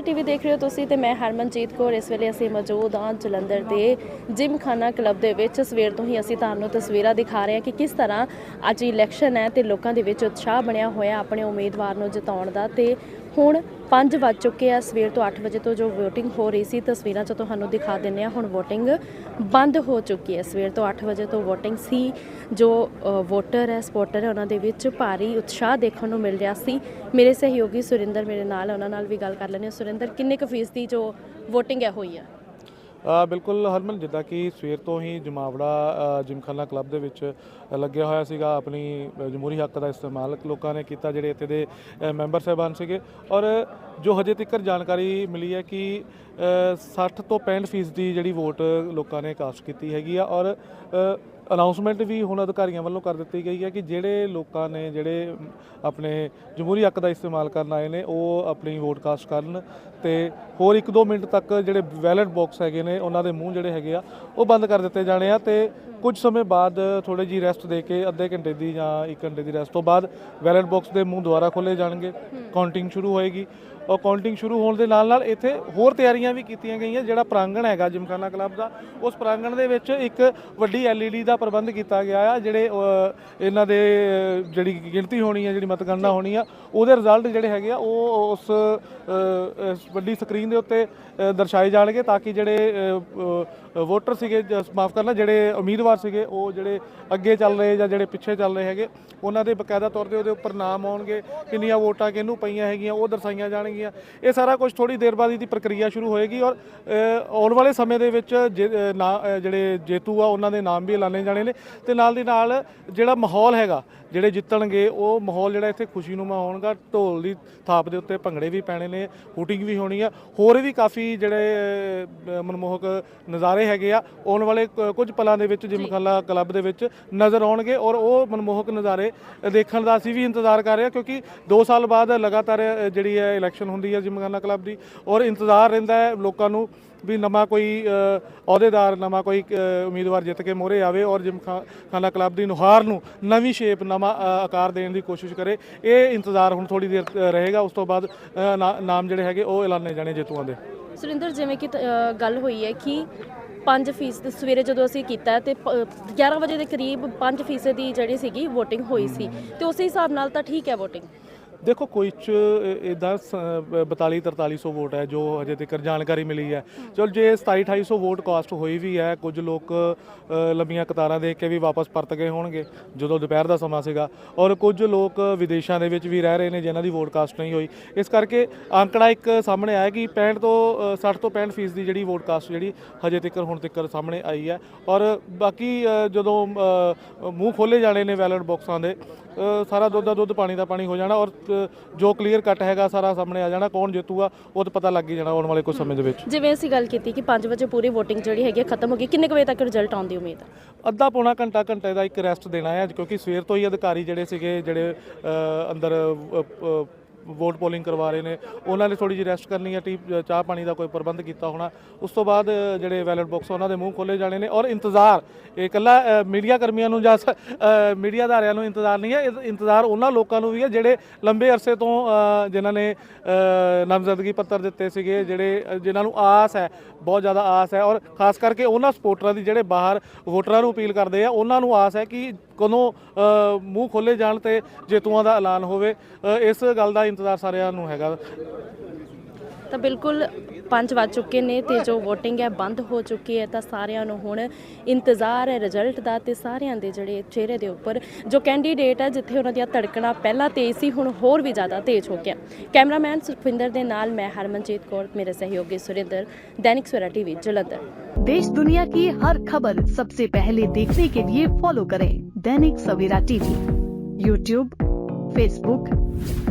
TV ਦੇਖ ਰਹੇ ਹੋ ਤੁਸੀਂ ਤੇ ਮੈਂ ਹਰਮਨਜੀਤ ਕੌਰ। ਇਸ ਵੇਲੇ ਅਸੀਂ ਮੌਜੂਦ ਹਾਂ ਜਲੰਧਰ ਦੇ ਜਿਮ ਖਾਨਾ ਕਲੱਬ ਦੇ ਵਿੱਚ। ਸਵੇਰ ਤੋਂ ਹੀ ਅਸੀਂ ਤੁਹਾਨੂੰ ਤਸਵੀਰਾਂ ਦਿਖਾ ਰਹੇ ਹਾਂ ਕਿ ਕਿਸ ਤਰ੍ਹਾਂ ਅੱਜ ਇਲੈਕਸ਼ਨ ਹੈ ਤੇ ਲੋਕਾਂ ਦੇ ਵਿੱਚ ਉਤਸ਼ਾਹ ਬਣਿਆ ਹੋਇਆ ਆਪਣੇ ਉਮੀਦਵਾਰ ਨੂੰ ਜਿਤਾਉਣ ਦਾ ਤੇ ਹੁਣ 5 ਵੱਜ ਚੁੱਕੇ ਆ ਸਵੇਰ ਤੋਂ 8 ਵਜੇ ਤੋਂ ਜੋ VOTING ਹੋ ਰਹੀ ਸੀ, ਤਸਵੀਰਾਂ 'ਚ ਤੁਹਾਨੂੰ ਦਿਖਾ ਦਿੰਨੇ ਆ। ਹੁਣ VOTING ਬੰਦ ਹੋ ਚੁੱਕੀ ਹੈ। ਸਵੇਰ ਤੋਂ 8 ਵਜੇ ਤੋਂ VOTING ਸੀ। ਜੋ ਵੋਟਰ ਹੈ ਸਪੋਰਟਰ ਹੈ, ਉਹਨਾਂ ਦੇ ਵਿੱਚ ਭਾਰੀ ਉਤਸ਼ਾਹ ਦੇਖਣ ਨੂੰ ਮਿਲ ਰਿਹਾ ਸੀ। ਮੇਰੇ ਸਹਿਯੋਗੀ ਸੁਰਿੰਦਰ ਮੇਰੇ ਨਾਲ ਉਹਨਾਂ ਨਾਲ ਵੀ ਗੱਲ ਕਰ ਲੈਂਦੇ ਹਾਂ। ਸੁਰਿੰਦਰ, ਕਿੰਨੇ ਕੁ ਫੀਸਦੀ ਜੋ VOTING ਹੈ ਹੋਈ ਹੈ ਬਿਲਕੁਲ ਹਰਮਨ ਜਿੱਦਾਂ ਕਿ ਸਵੇਰ ਤੋਂ ਹੀ ਜਮਾਵੜਾ ਜਿਮਖਾਨਾ ਕਲੱਬ ਦੇ ਵਿੱਚ ਲੱਗਿਆ ਹੋਇਆ ਸੀਗਾ ਆਪਣੀ ਜਮਹੂਰੀ ਹੱਕ ਦਾ ਇਸਤੇਮਾਲ ਲੋਕਾਂ ਨੇ ਕੀਤਾ ਜਿਹੜੇ ਇੱਥੇ ਦੇ ਮੈਂਬਰ ਸਾਹਿਬਾਨ ਸੀਗੇ। ਔਰ ਜੋ ਹਜੇ ਤੱਕ ਜਾਣਕਾਰੀ ਮਿਲੀ ਹੈ ਕਿ ਅ, 60 ਤੋਂ 65 ਫੀਸਦੀ ਜਿਹੜੀ ਵੋਟ ਲੋਕਾਂ ਨੇ ਕਾਸਟ ਕੀਤੀ ਹੈਗੀ ਆ। ਔਰ ਅਨਾਉਂਸਮੈਂਟ ਵੀ ਹੁਣ ਅਧਿਕਾਰੀਆਂ ਵੱਲੋਂ ਕਰ ਦਿੱਤੀ ਗਈ ਹੈ ਕਿ ਜਿਹੜੇ ਲੋਕਾਂ ਨੇ ਜਿਹੜੇ ਆਪਣੇ ਜਮਹੂਰੀ ਹੱਕ ਦਾ ਇਸਤੇਮਾਲ ਕਰਨ ਆਏ ਨੇ, ਉਹ ਆਪਣੀ ਵੋਟ ਕਾਸਟ ਕਰਨ ਤੇ ਹੋਰ 1-2 ਮਿੰਟ ਤੱਕ ਜਿਹੜੇ ਬੈਲਟ ਬਾਕਸ ਹੈਗੇ ਨੇ, ਉਹਨਾਂ ਦੇ ਮੂੰਹ ਜਿਹੜੇ ਹੈਗੇ ਆ, ਉਹ ਬੰਦ ਕਰ ਦਿੱਤੇ ਜਾਣੇ ਆ ਤੇ ਕੁਝ ਸਮੇਂ ਬਾਅਦ ਥੋੜੀ ਜੀ ਰੈਸਟ ਦੇ ਕੇ ਅੱਧੇ ਘੰਟੇ ਦੀ ਜਾਂ 1 ਘੰਟੇ ਦੀ ਰੈਸਟ ਤੋਂ ਬਾਅਦ ਬੈਲਟ ਬਾਕਸ ਦੇ ਮੂੰਹ ਦੁਬਾਰਾ ਖੋਲੇ ਜਾਣਗੇ। ਕਾਊਂਟਿੰਗ ਸ਼ੁਰੂ ਹੋਏਗੀ। ਔਰ ਕਾਊਂਟਿੰਗ ਸ਼ੁਰੂ ਹੋਣ ਦੇ ਨਾਲ ਨਾਲ ਇੱਥੇ ਹੋਰ ਤਿਆਰੀਆਂ ਵੀ ਕੀਤੀਆਂ ਗਈਆਂ ਜਿਹੜਾ ਪ੍ਰਾਂਗਣ ਹੈਗਾ ਜਿਮਖਾਨਾ ਕਲੱਬ ਦਾ ਉਸ ਪ੍ਰਾਂਗਣ ਦੇ ਵਿੱਚ ਇੱਕ ਵੱਡੀ ਐਲਈਡੀ ਦਾ ਪ੍ਰਬੰਧ ਕੀਤਾ ਗਿਆ ਆ ਜਿਹੜੇ ਇਹਨਾਂ ਦੇ ਜਿਹੜੀ ਗਿਣਤੀ ਹੋਣੀ ਹੈ ਜਿਹੜੀ ਮਤਗਣਨਾ ਹੋਣੀ ਆ ਉਹਦੇ ਰਿਜ਼ਲਟ ਜਿਹੜੇ ਹੈਗੇ ਆ ਉਹ ਉਸ ਵੱਡੀ ਸਕਰੀਨ ਦੇ ਉੱਤੇ ਦਰਸਾਏ ਜਾਣਗੇ ਤਾਂ ਕਿ ਜਿਹੜੇ ਵੋਟਰ ਸੀਗੇ ਮਾਫ ਕਰਨਾ, ਜਿਹੜੇ ਉਮੀਦਵਾਰ ਸੀਗੇ, ਉਹ ਜਿਹੜੇ ਅੱਗੇ ਚੱਲ ਰਹੇ ਜਾਂ ਜਿਹੜੇ ਪਿੱਛੇ ਚੱਲ ਰਹੇ ਹੈਗੇ, ਉਹਨਾਂ ਦੇ ਬਕਾਇਦਾ ਤੌਰ ਤੇ ਉਹਦੇ ਉੱਪਰ ਨਾਮ ਆਉਣਗੇ, ਕਿੰਨੀਆਂ ਵੋਟਾਂ ਕਿਹਨੂੰ ਪਈਆਂ ਹੈਗੀਆਂ, ਉਹ ਦਰਸਾਈਆਂ ਜਾਣਗੀਆਂ। ਇਹ ਸਾਰਾ ਕੁਝ ਥੋੜੀ ਦੇਰ ਬਾਅਦ ਇਹਦੀ ਪ੍ਰਕਿਰਿਆ ਸ਼ੁਰੂ ਹੋਏਗੀ ਔਰ ਆਉਣ ਵਾਲੇ ਸਮੇਂ ਦੇ ਵਿੱਚ ਜੇ- ਨਾ ਜਿਹੜੇ ਜੇਤੂ ਆ, ਉਹਨਾਂ ਦੇ ਨਾਮ ਵੀ ਐਲਾਨੇ ਜਾਣੇ ਨੇ ਤੇ ਨਾਲ ਦੀ ਨਾਲ ਜਿਹੜਾ ਮਾਹੌਲ ਹੈਗਾ, ਜਿਹੜੇ ਜਿੱਤਣਗੇ, ਉਹ ਮਾਹੌਲ ਜਿਹੜਾ ਇੱਥੇ ਖੁਸ਼ੀਨੁਮਾ ਹੋਣਗਾ, ਢੋਲ ਦੀ ਥਾਪ ਦੇ ਉੱਤੇ ਭੰਗੜੇ ਵੀ ਪੈਣੇ ਨੇ, ਹੂਟਿੰਗ ਵੀ ਹੋਣੀ ਆ, ਹੋਰ ਵੀ ਕਾਫੀ ਜਿਹੜੇ ਮਨਮੋਹਕ ਨਜ਼ਾਰੇ ਹੈਗੇ ਆ ਆਉਣ ਵਾਲੇ ਕੁਝ ਪਲਾਂ ਦੇ ਵਿੱਚ ਜਿਮਖਾਨਾ ਕਲੱਬ ਦੇ ਵਿੱਚ ਨਜ਼ਰ ਆਉਣਗੇ ਔਰ ਉਹ ਮਨਮੋਹਕ ਨਜ਼ਾਰੇ ਦੇਖਣ ਦਾ ਅਸੀਂ ਵੀ ਇੰਤਜ਼ਾਰ ਕਰ ਰਹੇ ਹਾਂ ਕਿਉਂਕਿ 2 ਸਾਲ ਬਾਅਦ ਲਗਾਤਾਰ ਜਿਹੜੀ ਹੈ ਇਲੈਕਸ਼ਨ ਹੁੰਦੀ ਹੈ ਜਿਮਖਾਨਾ ਕਲੱਬ ਦੀ ਔਰ ਇੰਤਜ਼ਾਰ ਰਹਿੰਦਾ ਹੈ ਲੋਕਾਂ ਨੂੰ ਵੀ ਨਵਾਂ ਕੋਈ ਅਹੁਦੇਦਾਰ ਨਵਾਂ ਕੋਈ ਉਮੀਦਵਾਰ ਜਿੱਤ ਕੇ ਮੋਹਰੇ ਆਵੇ ਔਰ ਜਿਮਖਾਨਾ ਕਲੱਬ ਦੀ ਨੁਹਾਰ ਨੂੰ ਨਵੀਂ ਸ਼ੇਪ ਨਵਾਂ ਆਕਾਰ ਦੇਣ ਦੀ ਕੋਸ਼ਿਸ਼ ਕਰੇ ਇਹ ਇੰਤਜ਼ਾਰ ਹੁਣ ਥੋੜੀ ਦੇਰ ਰਹੇਗਾ ਉਸ ਤੋਂ ਬਾਅਦ ਨਾਮ ਜਿਹੜੇ ਹੈਗੇ ਉਹ ਐਲਾਨੇ ਜਾਣੇ ਜੇਤੂਆਂ ਦੇ। ਸੁਰਿੰਦਰ ਜਿਵੇਂ ਕਿ ਗੱਲ ਹੋਈ ਹੈ ਕਿ 5 ਫੀਸਦ ਸਵੇਰੇ ਜਦੋਂ ਅਸੀਂ ਕੀਤਾ ਤੇ ਪ- 11 ਵਜੇ ਦੇ ਕਰੀਬ 5 ਫੀਸਦ ਦੀ ਜਿਹੜੀ ਸੀਗੀ VOTING ਹੋਈ ਸੀ। ਤੇ ਉਸੇ ਹਿਸਾਬ ਨਾਲ ਤਾਂ ਠੀਕ ਹੈ VOTING ਦੇਖੋ ਕੋਈ ਚ ਇਦਾਂ 42 4300 ਵੋਟ ਹੈ ਜੋ ਹਜੇ ਤੱਕ ਜਾਣਕਾਰੀ ਮਿਲੀ ਹੈ। ਚਲ ਜੇ 27 2800 ਵੋਟ ਕਾਸਟ ਹੋਈ ਵੀ ਹੈ ਕੁਝ ਲੋਕ ਅ, ਲੰਬੀਆਂ ਕਤਾਰਾਂ ਦੇਖ ਕੇ ਵੀ ਵਾਪਸ ਪਰਤ ਗਏ ਹੋਣਗੇ ਜਦੋਂ ਦੁਪਹਿਰ ਦਾ ਸਮਾਂ ਸੀਗਾ। ਔਰ ਕੁਝ ਲੋਕ ਵਿਦੇਸ਼ਾਂ ਦੇ ਵਿੱਚ ਵੀ ਰਹਿ ਰਹੇ ਨੇ ਜਿਨ੍ਹਾਂ ਦੀ ਵੋਟ ਕਾਸਟ ਨਹੀਂ ਹੋਈ। ਇਸ ਕਰਕੇ ਅੰਕੜਾ ਇੱਕ ਸਾਹਮਣੇ ਆਇਆ ਕਿ 65 ਤੋਂ ਅ, 60 ਤੋਂ 65 ਫੀਸਦੀ ਜਿਹੜੀ ਵੋਟ ਕਾਸਟ ਜਿਹੜੀ ਹਜੇ ਤੱਕ ਹੁਣ ਤੱਕ ਸਾਹਮਣੇ ਆਈ ਹੈ। ਔਰ ਬਾਕੀ ਜਦੋਂ ਮੂੰਹ ਖੋਲੇ ਜਾਣੇ ਨੇ ਬੈਲਟ ਬਾਕਸਾਂ ਦੇ ਸਾਰਾ ਦੁੱਧ ਦਾ ਦੁੱਧ ਪਾਣੀ ਦਾ ਪਾਣੀ ਹੋ ਜਾਣਾ। ਔਰ ਜੋ ਕਲੀਅਰ ਕੱਟ ਹੈਗਾ ਸਾਰਾ ਸਾਹਮਣੇ ਆ ਜਾਣਾ ਕੌਣ ਜਿੱਤੂਗਾ ਉਹ ਤਾਂ ਪਤਾ ਲੱਗ ਹੀ ਜਾਣਾ ਆਉਣ ਵਾਲੇ ਕੁਝ ਸਮੇਂ ਦੇ ਵਿੱਚ। ਜਿਵੇਂ ਅਸੀਂ ਗੱਲ ਕੀਤੀ ਕਿ 5 ਵਜੇ ਪੂਰੀ VOTING ਜਿਹੜੀ ਹੈਗੀ ਖਤਮ ਹੋ ਗਈ ਕਿੰਨੇ ਕੁ ਵਜੇ ਤੱਕ ਰਿਜ਼ਲਟ ਆਉਣ ਦੀ ਉਮੀਦ ਹੈ ਅੱਧਾ ਪੌਣਾ ਘੰਟਾ ਘੰਟੇ ਦਾ ਇੱਕ ਰੈਸਟ ਦੇਣਾ ਹੈ ਕਿਉਂਕਿ ਸਵੇਰ ਤੋਂ ਹੀ ਅਧਿਕਾਰੀ ਜਿਹੜੇ ਸੀਗੇ ਜਿਹੜੇ ਅੰਦਰ ਵੋਟ ਪੋਲਿੰਗ ਕਰਵਾ ਰਹੇ ਨੇ ਉਹਨਾਂ ਨੇ ਥੋੜੀ ਜਿਹੀ ਰੈਸਟ ਕਰਨੀ ਹੈ ਟੀ ਚਾਹ ਪਾਣੀ ਦਾ ਕੋਈ ਪ੍ਰਬੰਧ ਕੀਤਾ ਹੋਣਾ। ਉਸ ਤੋਂ ਬਾਅਦ ਜਿਹੜੇ ਬੈਲਟ ਬਾਕਸ ਉਹਨਾਂ ਦੇ ਮੂੰਹ ਖੋਲੇ ਜਾਣੇ ਨੇ ਔਰ ਇੰਤਜ਼ਾਰ ਇਹ ਇਕੱਲਾ ਮੀਡੀਆ ਕਰਮੀਆਂ ਨੂੰ ਜਾਂ ਮੀਡੀਆ ਅਦਾਰਿਆਂ ਨੂੰ ਇੰਤਜ਼ਾਰ ਨਹੀਂ ਹੈ ਇਹ ਇੰਤਜ਼ਾਰ ਉਹਨਾਂ ਲੋਕਾਂ ਨੂੰ ਵੀ ਹੈ ਜਿਹੜੇ ਲੰਬੇ ਅਰਸੇ ਤੋਂ ਜਿਨ੍ਹਾਂ ਨੇ ਨਾਮਜ਼ਦਗੀ ਪੱਤਰ ਦਿੱਤੇ ਸੀਗੇ ਜਿਹੜੇ ਅ, ਜਿਨ੍ਹਾਂ ਨੂੰ ਆਸ ਹੈ ਬਹੁਤ ਜ਼ਿਆਦਾ ਆਸ ਹੈ ਔਰ ਖਾਸ ਕਰਕੇ ਉਹਨਾਂ ਸਪੋਰਟਰਾਂ ਦੀ ਜਿਹੜੇ ਬਾਹਰ ਵੋਟਰਾਂ ਨੂੰ ਅਪੀਲ ਕਰਦੇ ਆ ਉਹਨਾਂ ਨੂੰ ਆਸ ਹੈ ਕਿ ਕਦੋਂ ਮੂੰਹ ਖੋਲੇ ਜਾਣ ਤੇ ਜੇਤੂਆਂ ਦਾ ਐਲਾਨ ਹੋਵੇ। ਇਸ ਗੱਲ ਦਾ ਇੰਤਜ਼ਾਰ ਸਾਰਿਆਂ ਨੂੰ ਹੈਗਾ ਤਾਂ ਬਿਲਕੁਲ 5 ਵੱਜ ਚੁੱਕੇ ਨੇ ਤੇ ਜੋ VOTING ਹੈ ਬੰਦ ਹੋ ਚੁੱਕੀ ਹੈ ਤਾਂ ਸਾਰਿਆਂ ਨੂੰ ਹੁਣ ਇੰਤਜ਼ਾਰ ਹੈ ਰਿਜ਼ਲਟ ਦਾ ਤੇ ਸਾਰਿਆਂ ਦੇ ਜਿਹੜੇ ਚਿਹਰੇ ਦੇ ਉੱਪਰ ਜੋ ਕੈਂਡੀਡੇਟ ਹੈ ਜਿੱਥੇ ਉਹਨਾਂ ਦੀਆਂ ਧੜਕਣਾਂ ਪਹਿਲਾਂ ਤੇਜ਼ ਸੀ ਹੁਣ ਹੋਰ ਵੀ ਜ਼ਿਆਦਾ ਤੇਜ਼ ਹੋ ਗਿਆ ਕੈਮਰਾਮੈਨ ਸੁਖਵਿੰਦਰ ਦੇ ਨਾਲ ਮੈਂ ਹਰਮਨਜੀਤ ਕੌਰ ਮੇਰੇ ਸਹਿਯੋਗੀ ਸੁਰਿੰਦਰ ਦੈਨਿਕ ਸਵੇਰਾ ਟੀਵੀ ਜਲੰਧਰ देश दुनिया की हर खबर सबसे पहले देखने के लिए फॉलो करें Dainik Savera TV YouTube Facebook